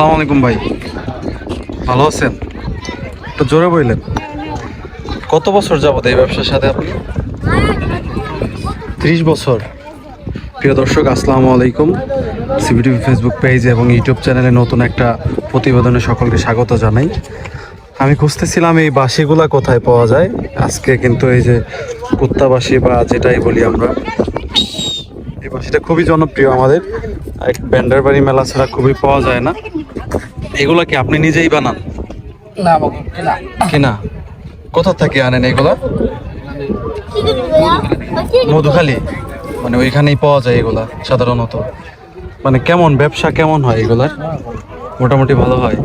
আসসালামু আলাইকুম ভাই। ভালো আছেন? একটু জোরে বললেন। কত বছর যাবত এই ব্যবসার সাথে আপনি? ত্রিশ বছর। প্রিয় দর্শক, আসসালামু আলাইকুম। সিবিটিভি ফেসবুক পেজ এবং ইউটিউব চ্যানেলে নতুন একটা প্রতিবেদনে সকলকে স্বাগত জানাই। আমি খুঁজতেছিলাম এই বাঁশিগুলা কোথায় পাওয়া যায়। আজকে কিন্তু এই যে কুত্তা বা যেটাই বলি আমরা, এই বাঁশিটা খুবই জনপ্রিয় আমাদের। এক ব্যান্ডার বাড়ি মেলা ছাড়া খুবই পাওয়া যায় না। এগুলা কি আপনি নিজেই বানান? না বাবু না কিনা? কোথা থেকে আনেন এগুলা? মধুখালী মানে ওইখানেই পাওয়া যায় এগুলা সাধারণত। মানে কেমন ব্যবসা কেমন হয় এগুলার মোটামুটি ভালো হয়।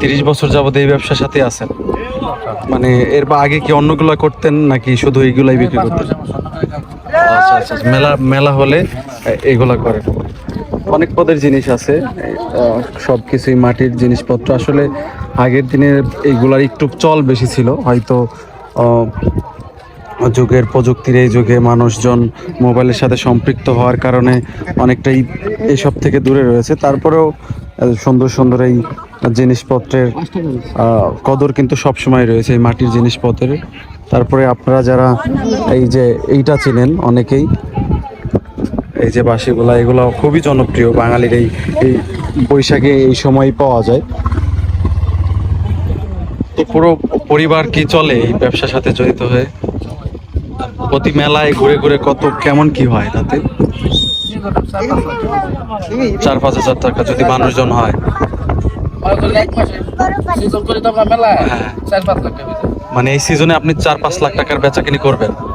তিরিশ বছর যাবত এই ব্যবসার সাথে আছেন। মানে এর বা আগে কি অন্যগুলা করতেন নাকি শুধু এইগুলাই বিক্রি করতেন? আচ্ছা আচ্ছা আচ্ছা। মেলা মেলা হলে এগুলা করেন। অনেক পদের জিনিস আছে। সব কিছুই মাটির জিনিসপত্র। আসলে আগের দিনে এইগুলার একটু চল বেশি ছিল। হয়তো যুগের প্রযুক্তির এই যুগে মানুষজন মোবাইলের সাথে সম্পৃক্ত হওয়ার কারণে অনেকটাই এইসব থেকে দূরে রয়েছে। তারপরেও সুন্দর সুন্দর এই জিনিসপত্রের কদর কিন্তু সব সময় রয়েছে এই মাটির জিনিসপত্রের। তারপরে আপনারা যারা এই যে এইটা চেনেন অনেকেই এই যে বাঁশিগুলা এগুলো খুবই জনপ্রিয় বাঙালির এই এই বৈশাখে এই সময় পাওয়া যায়। তো পুরো পরিবার কি চলে এই ব্যবসার সাথে জড়িত হয়ে? প্রতি মেলায় ঘুরে ঘুরে কত কেমন কি হয় তাতে? চার পাঁচ হাজার টাকা যদি মানুষজন হয়। হ্যাঁ। মানে এই সিজনে আপনি চার পাঁচ লাখ টাকার বেচাকিনি করবেন। বাহ,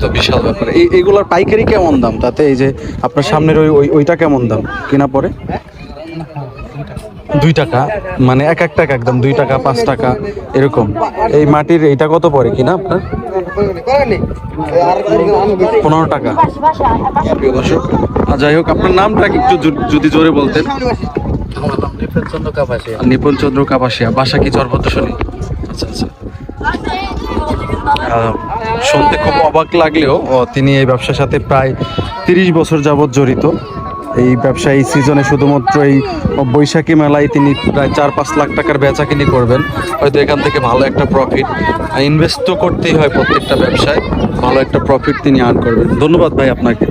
তো বিশাল ব্যাপার। এই এইগুলোর পাইকারি কেমন দাম? তাতে এই যে আপনার সামনের ওই ওই- ওইটা কেমন দাম? কিনা পরে? দুই টাকা। মানে এক এক টাকা একদম দুই টাকা পাঁচ টাকা এরকম। এই মাটির এইটা কত পড়ে কিনা আপনার? পনেরো টাকা। দর্শক যাই হোক আপনার নামটা একটু যদি জোরে বলতেন? নিপুণ চন্দ্র কাপাসিয়া। বাসা কি চরপদ্মশনী আচ্ছা আচ্ছা। আহ, শুনতে খুব অবাক লাগলেও তিনি এই ব্যবসার সাথে প্রায় তিরিশ বছর যাবৎ জড়িত। এই ব্যবসা এই সিজনে শুধুমাত্র এই বৈশাখী মেলায় তিনি প্রায় চার পাঁচ লাখ টাকার বেচা কিনি করবেন। হয়তো এখান থেকে ভালো একটা প্রফিট ইনভেস্ট তো করতেই হয় প্রত্যেকটা ব্যবসায়, ভালো একটা প্রফিট তিনি আর্ন করবেন। ধন্যবাদ ভাই আপনাকে।